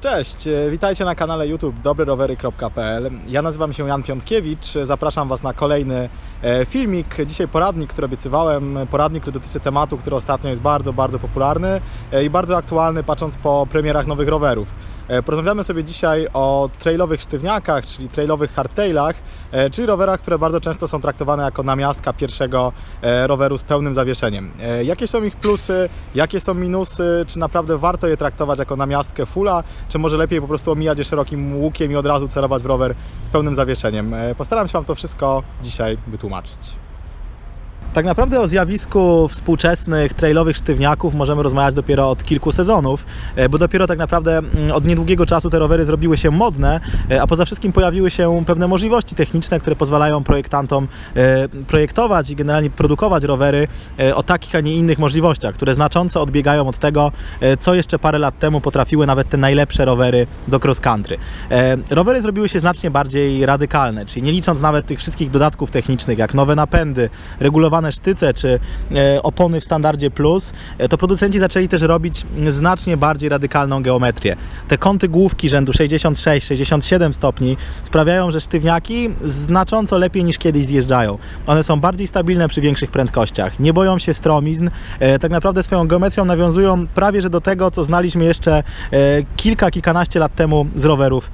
Cześć, e, witajcie na kanale YouTube dobryrowery.pl. Ja nazywam się Jan Piątkiewicz, zapraszam Was na kolejny e, filmik. Dzisiaj poradnik, który obiecywałem, poradnik, który dotyczy tematu, który ostatnio jest bardzo, bardzo popularny e, i bardzo aktualny, patrząc po premierach nowych rowerów. E, Porozmawiamy sobie dzisiaj o trailowych sztywniakach, czyli trailowych hardtailach, e, czyli rowerach, które bardzo często są traktowane jako namiastka pierwszego e, roweru z pełnym zawieszeniem. Jakie są ich plusy, jakie są minusy, czy naprawdę warto je traktować jako namiastkę fulla, czy może lepiej po prostu omijać je szerokim łukiem i od razu celować w rower z pełnym zawieszeniem. Postaram się Wam to wszystko dzisiaj wytłumaczyć. Tak naprawdę o zjawisku współczesnych trailowych sztywniaków możemy rozmawiać dopiero od kilku sezonów, e, bo dopiero tak naprawdę mm, od niedługiego czasu te rowery zrobiły się modne, e, a poza wszystkim pojawiły się pewne możliwości techniczne, które pozwalają projektantom e, projektować i generalnie produkować rowery o takich, a nie innych możliwościach, które znacząco odbiegają od tego, co jeszcze parę lat temu potrafiły nawet te najlepsze rowery do cross country. Rowery zrobiły się znacznie bardziej radykalne, czyli nie licząc nawet tych wszystkich dodatków technicznych, jak nowe napędy, regulowane sztyce czy e, opony w standardzie plus, e, to producenci zaczęli też robić znacznie bardziej radykalną geometrię. Te kąty główki rzędu 66-67 stopni sprawiają, że sztywniaki znacząco lepiej niż kiedyś zjeżdżają. One są bardziej stabilne przy większych prędkościach, nie boją się stromizn, e, tak naprawdę swoją geometrią nawiązują prawie że do tego, co znaliśmy jeszcze kilka, kilkanaście lat temu z rowerów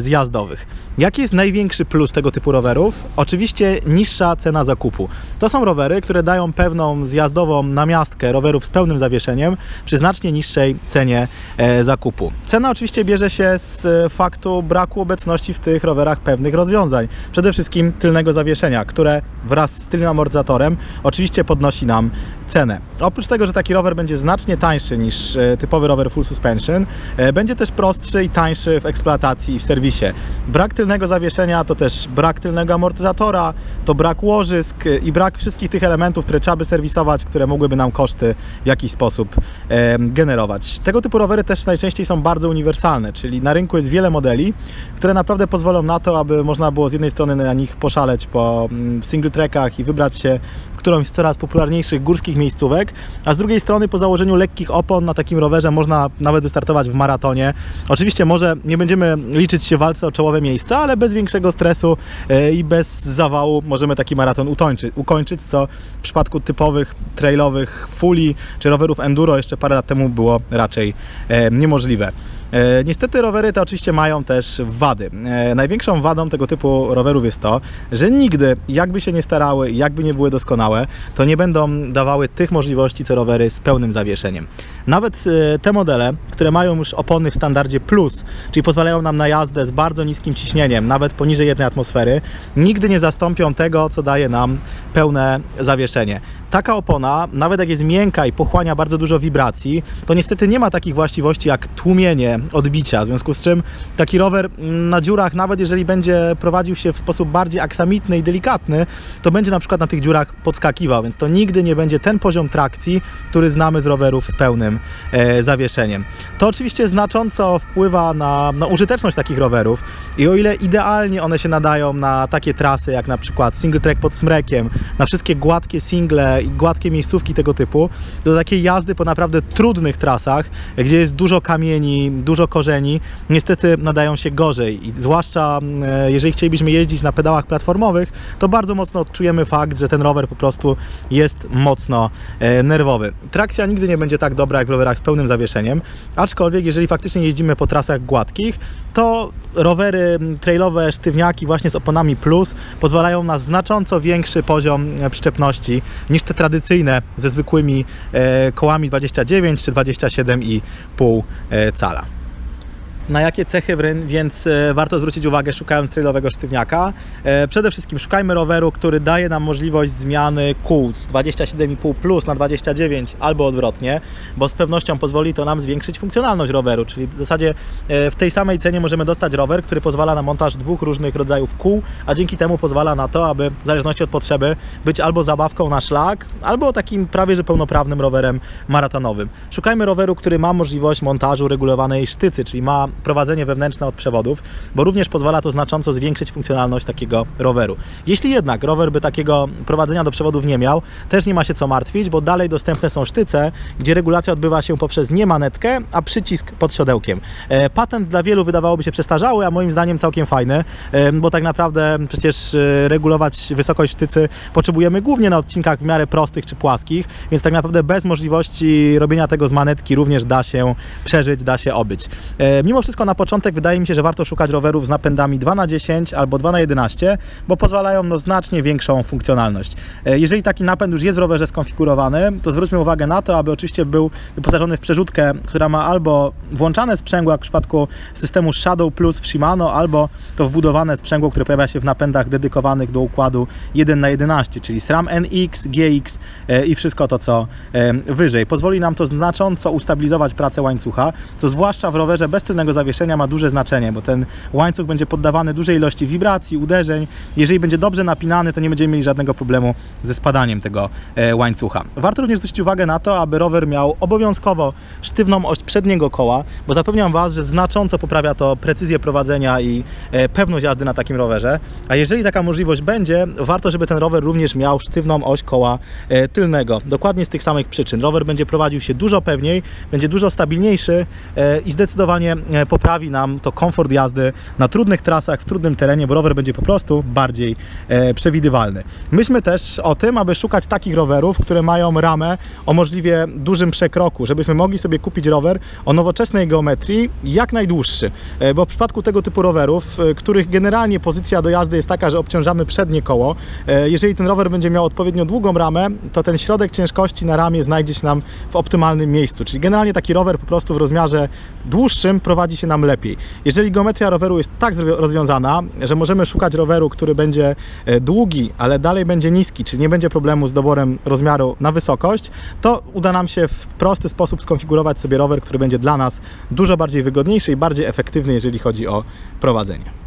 zjazdowych. Jaki jest największy plus tego typu rowerów? Oczywiście niższa cena zakupu. To są rowery, które dają pewną zjazdową namiastkę rowerów z pełnym zawieszeniem przy znacznie niższej cenie e, zakupu. Cena oczywiście bierze się z e, faktu braku obecności w tych rowerach pewnych rozwiązań. Przede wszystkim tylnego zawieszenia, które wraz z tylnym amortyzatorem oczywiście podnosi nam cenę. Oprócz tego, że taki rower będzie znacznie tańszy niż e, typowy rower full suspension, będzie też prostszy i tańszy w eksploatacji i w serwisie. Brak tylnego zawieszenia to też brak tylnego amortyzatora, to brak łożysk i brak wszystkich tych elementów, które trzeba by serwisować, które mogłyby nam koszty w jakiś sposób e, generować. Tego typu rowery też najczęściej są bardzo uniwersalne, czyli na rynku jest wiele modeli, które naprawdę pozwolą na to, aby można było z jednej strony na nich poszaleć po mm, single trackach i wybrać się w którąś z coraz popularniejszych górskich miejscówek, a z drugiej strony po założeniu lekkich opon na takim rowerze można nawet wystartować w maratonie. Oczywiście może nie będziemy liczyć się w walce o czołowe miejsca, ale bez większego stresu e, i bez zawału możemy taki maraton ukończyć, ukończyć co w przypadku typowych trailowych fuli czy rowerów enduro jeszcze parę lat temu było raczej e, niemożliwe. E, Niestety rowery te oczywiście mają też wady. E, Największą wadą tego typu rowerów jest to, że nigdy, jakby się nie starały, jakby nie były doskonałe, to nie będą dawały tych możliwości co rowery z pełnym zawieszeniem. Nawet e, te modele, które mają już opony w standardzie plus, czyli pozwalają nam na jazdę z bardzo niskim ciśnieniem, nawet poniżej jednej atmosfery, nigdy nie zastąpią tego, co daje nam pełne zawieszenie. Taka opona, nawet jak jest miękka i pochłania bardzo dużo wibracji, to niestety nie ma takich właściwości jak tłumienie odbicia, w związku z czym taki rower na dziurach, nawet jeżeli będzie prowadził się w sposób bardziej aksamitny i delikatny, to będzie na przykład na tych dziurach podskakiwał, więc to nigdy nie będzie ten poziom trakcji, który znamy z rowerów z pełnym e, zawieszeniem. To oczywiście znacząco wpływa na, na użyteczność takich rowerów i o ile idealnie one się nadają na takie trasy jak na przykład single track pod smrekiem, na wszystkie gładkie single i gładkie miejscówki tego typu, do takiej jazdy po naprawdę trudnych trasach, gdzie jest dużo kamieni, dużo korzeni, niestety nadają się gorzej i zwłaszcza e, jeżeli chcielibyśmy jeździć na pedałach platformowych, to bardzo mocno odczujemy fakt, że ten rower po prostu jest mocno e, nerwowy. Trakcja nigdy nie będzie tak dobra jak w rowerach z pełnym zawieszeniem, aczkolwiek jeżeli faktycznie jeździmy po trasach gładkich, to rowery m, trailowe, sztywniaki właśnie z oponami plus pozwalają na znacząco większy poziom przyczepności niż te tradycyjne ze zwykłymi e, kołami 29 czy 27,5 e, cala. Na jakie cechy więc e, warto zwrócić uwagę szukając trailowego sztywniaka? E, Przede wszystkim szukajmy roweru, który daje nam możliwość zmiany kół z 27,5 plus na 29 albo odwrotnie, bo z pewnością pozwoli to nam zwiększyć funkcjonalność roweru, czyli w zasadzie e, w tej samej cenie możemy dostać rower, który pozwala na montaż dwóch różnych rodzajów kół, a dzięki temu pozwala na to, aby w zależności od potrzeby być albo zabawką na szlak, albo takim prawie że pełnoprawnym rowerem maratonowym. Szukajmy roweru, który ma możliwość montażu regulowanej sztycy, czyli ma prowadzenie wewnętrzne od przewodów, bo również pozwala to znacząco zwiększyć funkcjonalność takiego roweru. Jeśli jednak rower by takiego prowadzenia do przewodów nie miał, też nie ma się co martwić, bo dalej dostępne są sztyce, gdzie regulacja odbywa się poprzez nie manetkę, a przycisk pod siodełkiem. E, Patent dla wielu wydawałoby się przestarzały, a moim zdaniem całkiem fajny, e, bo tak naprawdę przecież e, regulować wysokość sztycy potrzebujemy głównie na odcinkach w miarę prostych czy płaskich, więc tak naprawdę bez możliwości robienia tego z manetki również da się przeżyć, da się obyć. E, Wszystko na początek wydaje mi się, że warto szukać rowerów z napędami 2x10 albo 2x11, bo pozwalają no znacznie większą funkcjonalność. E, Jeżeli taki napęd już jest w rowerze skonfigurowany, to zwróćmy uwagę na to, aby oczywiście był wyposażony w przerzutkę, która ma albo włączane sprzęgło, jak w przypadku systemu Shadow Plus w Shimano, albo to wbudowane sprzęgło, które pojawia się w napędach dedykowanych do układu 1x11, czyli SRAM NX, GX e, i wszystko to, co e, wyżej. Pozwoli nam to znacząco ustabilizować pracę łańcucha, co zwłaszcza w rowerze bez tylnego zawieszenia ma duże znaczenie, bo ten łańcuch będzie poddawany dużej ilości wibracji, uderzeń. Jeżeli będzie dobrze napinany, to nie będziemy mieli żadnego problemu ze spadaniem tego e, łańcucha. Warto również zwrócić uwagę na to, aby rower miał obowiązkowo sztywną oś przedniego koła, bo zapewniam Was, że znacząco poprawia to precyzję prowadzenia i e, pewność jazdy na takim rowerze. A jeżeli taka możliwość będzie, warto, żeby ten rower również miał sztywną oś koła e, tylnego. Dokładnie z tych samych przyczyn. Rower będzie prowadził się dużo pewniej, będzie dużo stabilniejszy i zdecydowanie poprawi nam to komfort jazdy na trudnych trasach, w trudnym terenie, bo rower będzie po prostu bardziej e, przewidywalny. Myślmy też o tym, aby szukać takich rowerów, które mają ramę o możliwie dużym przekroku, żebyśmy mogli sobie kupić rower o nowoczesnej geometrii jak najdłuższy, E, bo w przypadku tego typu rowerów, e, których generalnie pozycja do jazdy jest taka, że obciążamy przednie koło, jeżeli ten rower będzie miał odpowiednio długą ramę, to ten środek ciężkości na ramie znajdzie się nam w optymalnym miejscu, czyli generalnie taki rower po prostu w rozmiarze dłuższym prowadzi się nam lepiej. Jeżeli geometria roweru jest tak rozwiązana, że możemy szukać roweru, który będzie e, długi, ale dalej będzie niski, czyli nie będzie problemu z doborem rozmiaru na wysokość, to uda nam się w prosty sposób skonfigurować sobie rower, który będzie dla nas dużo bardziej wygodniejszy i bardziej efektywny, jeżeli chodzi o prowadzenie.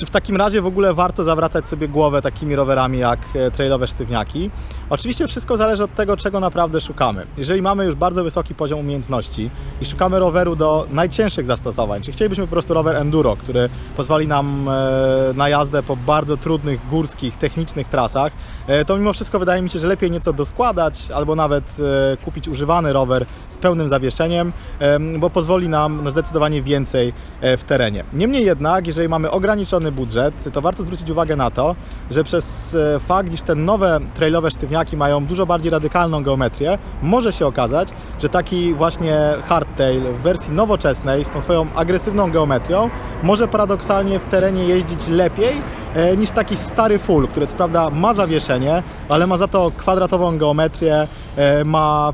Czy w takim razie w ogóle warto zawracać sobie głowę takimi rowerami jak e, trailowe sztywniaki? Oczywiście wszystko zależy od tego, czego naprawdę szukamy. Jeżeli mamy już bardzo wysoki poziom umiejętności i szukamy roweru do najcięższych zastosowań, czy chcielibyśmy po prostu rower enduro, który pozwoli nam e, na jazdę po bardzo trudnych, górskich, technicznych trasach, e, to mimo wszystko wydaje mi się, że lepiej nieco doskładać albo nawet kupić używany rower z pełnym zawieszeniem, em, bo pozwoli nam na zdecydowanie więcej w terenie. Niemniej jednak, jeżeli mamy ograniczony budżet, to warto zwrócić uwagę na to, że przez e, fakt, iż te nowe trailowe sztywniaki mają dużo bardziej radykalną geometrię, może się okazać, że taki właśnie hardtail w wersji nowoczesnej z tą swoją agresywną geometrią może paradoksalnie w terenie jeździć lepiej niż taki stary full, który co prawda ma zawieszenie, ale ma za to kwadratową geometrię, e, ma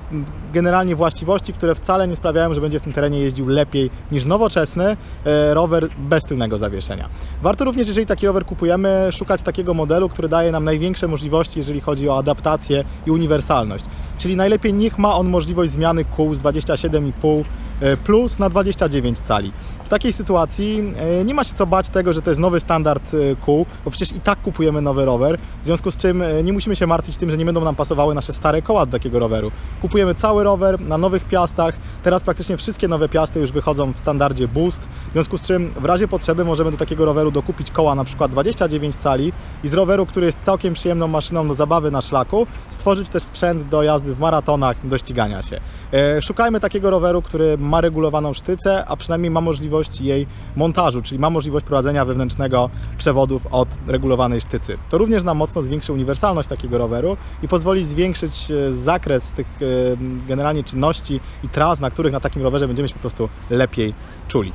generalnie właściwości, które wcale nie sprawiają, że będzie w tym terenie jeździł lepiej niż nowoczesny e, rower bez tylnego zawieszenia. Warto również, jeżeli taki rower kupujemy, szukać takiego modelu, który daje nam największe możliwości, jeżeli chodzi o adaptację i uniwersalność. Czyli najlepiej niech ma on możliwość zmiany kół z 27,5 e, plus na 29 cali. W takiej sytuacji e, nie ma się co bać tego, że to jest nowy standard e, kół, bo przecież i tak kupujemy nowy rower, w związku z czym nie musimy się martwić tym, że nie będą nam pasowały nasze stare koła do takiego roweru. Kupujemy cały rower na nowych piastach, teraz praktycznie wszystkie nowe piasty już wychodzą w standardzie Boost, w związku z czym w razie potrzeby możemy do takiego roweru dokupić koła na przykład 29 cali i z roweru, który jest całkiem przyjemną maszyną do zabawy na szlaku, stworzyć też sprzęt do jazdy w maratonach, do ścigania się. E, Szukajmy takiego roweru, który ma regulowaną sztycę, a przynajmniej ma możliwość jej montażu, czyli ma możliwość prowadzenia wewnętrznego przewodów od regulowanej sztycy. To również nam mocno zwiększy uniwersalność takiego roweru i pozwoli zwiększyć e, zakres tych e, generalnie czynności i tras, na których na takim rowerze będziemy się po prostu lepiej czuli.